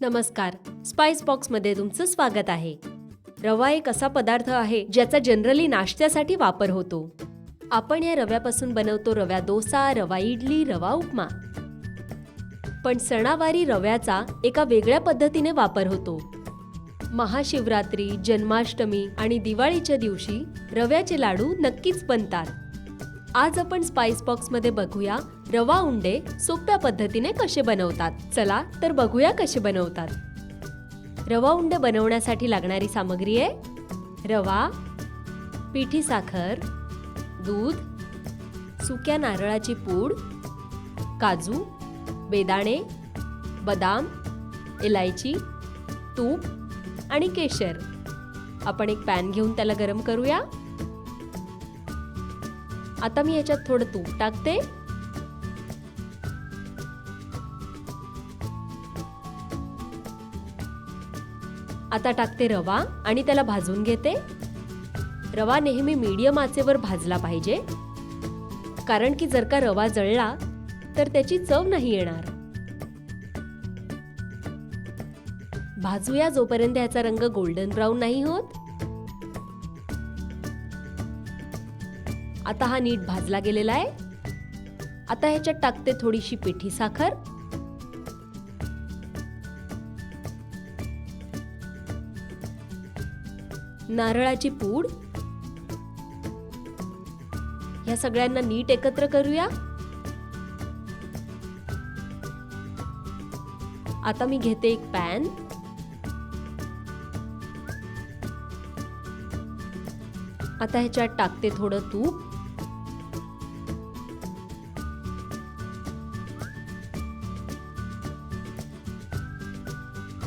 नमस्कार. स्पाइस बॉक्समध्ये तुमचं स्वागत आहे. रवा एक असा पदार्थ आहे ज्याचा जनरली नाश्त्यासाठी वापर होतो. आपण या रव्यापासून बनवतो रव्या डोसा रवा इडली रवा उपमा. पण सणावारी रव्याचा एका वेगळ्या पद्धतीने वापर होतो. महाशिवरात्री जन्माष्टमी आणि दिवाळीच्या दिवशी रव्याचे लाडू नक्कीच बनतात. आज आपण स्पाइस बॉक्समध्ये बघूया रवा उंडे सोप्या पद्धतीने कसे बनवतात? चला तर बघूया कसे बनवतात. रवा उंडे बनवण्यासाठी लागणारी सामग्री आहे रवा पिठी साखर दूध सुक्या नारळाची पूड काजू बेदाणे बदाम इलायची तूप आणि केशर. आपण एक पॅन घेऊन त्याला गरम करूया. आता मी याच्यात थोडं तूप टाकते. आता टाकते रवा आणि त्याला भाजून घेते. रवा नेहमी मीडियम आचेवर भाजला पाहिजे. कारण की जर का रवा जळला तर त्याची चव नाही येणार. भाजूया जोपर्यंत याचा रंग गोल्डन ब्राऊन नाही होत. आता हा नीट भाजला गेलेला आहे. आता ह्याच्यात टाकते थोडीशी पिठी साखर. नारळाची पूड. ह्या सगळ्यांना नीट एकत्र करूया. आता मी घेते एक पॅन. आता ह्याच्यात टाकते थोडं तूप.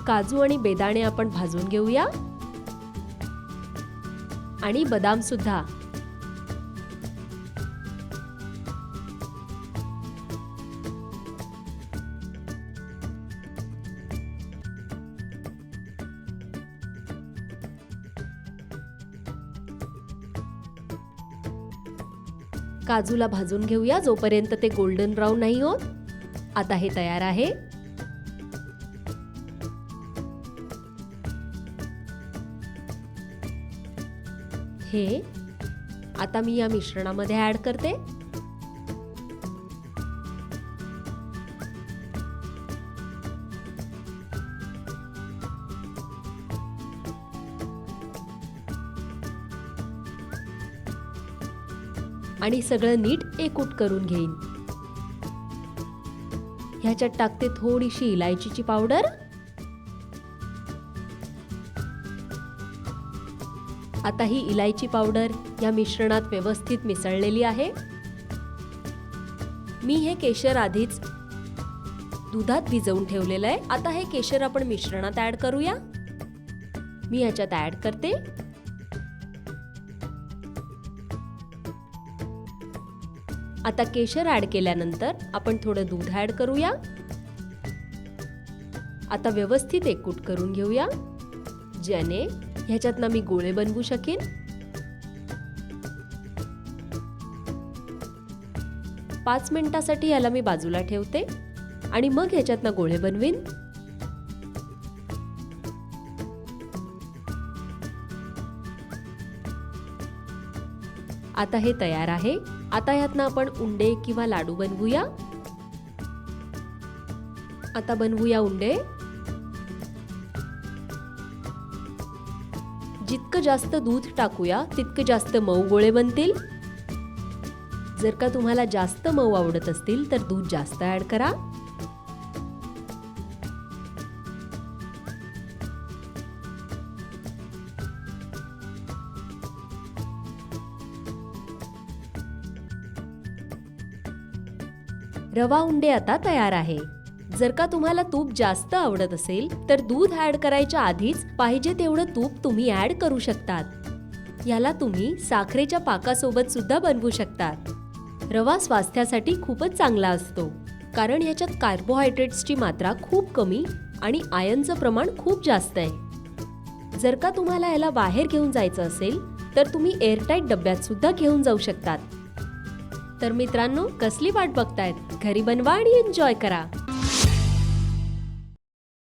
काजू आणि बेदाणे आपण भाजून घेऊया. आणि बदाम सुद्धा. काजूला भाजून घेऊया जोपर्यंत ते गोल्डन ब्राऊन नाही होत. आता हे तयार आहे. हे आता मी या मिश्रणामध्ये ऍड करते. आणि सगळं नीट एकूट करून घेईन. ह्याच्यात टाकते थोडीशी इलायचीची पावडर. आता ही इलायची पावडर या मिश्रणात व्यवस्थित मिसळलेली आहे. मी हे केशर आधीच दुधात भिजवून ठेवलेलं आहे. आता हे केशर आपण मिश्रणात ऍड करूया. मी ह्याच्यात ऍड करते. आता केशर ऍड केल्यानंतर आपण थोडं दूध ऍड करूया. आता व्यवस्थित एकूट करून घेऊया. ज्याने ह्याच्यात मी गोळे बनवू शकेन. पाच मिनिटासाठी याला मी बाजूला ठेवते आणि मग ह्याच्यात गोळे बनवीन. आता हे तयार आहे. आता ह्यातनं आपण उंडे किंवा लाडू बनवूया. आता बनवूया उंडे. जितकं जास्त दूध टाकूया तितकं जास्त मऊ गोळे बनतील. जर का तुम्हाला जास्त मऊ आवडत असतील तर दूध जास्त ऍड करा. रवा उंडे आता तयार आहे. जर का तुम्हाला तूप जास्त आवडत असेल तर दूध ऍड करायच्या आधीच पाहिजे तेवढं तूप तुम्ही ऍड करू शकतात. याला तुम्ही साखरेच्या पाकासोबत सुद्धा बनवू शकतात. रवा स्वास्थ्यासाठी खूपच चांगला असतो कारण याच्यात कार्बोहायड्रेट्सची मात्रा खूप कमी आणि आयनचं प्रमाण खूप जास्त आहे. जर का तुम्हाला याला बाहेर घेऊन जायचं असेल तर तुम्ही एअरटाईट डब्यात सुद्धा घेऊन जाऊ शकतात. तर मित्रांनो कसली वाट बघतायत? घरी बनवा आणि एन्जॉय करा.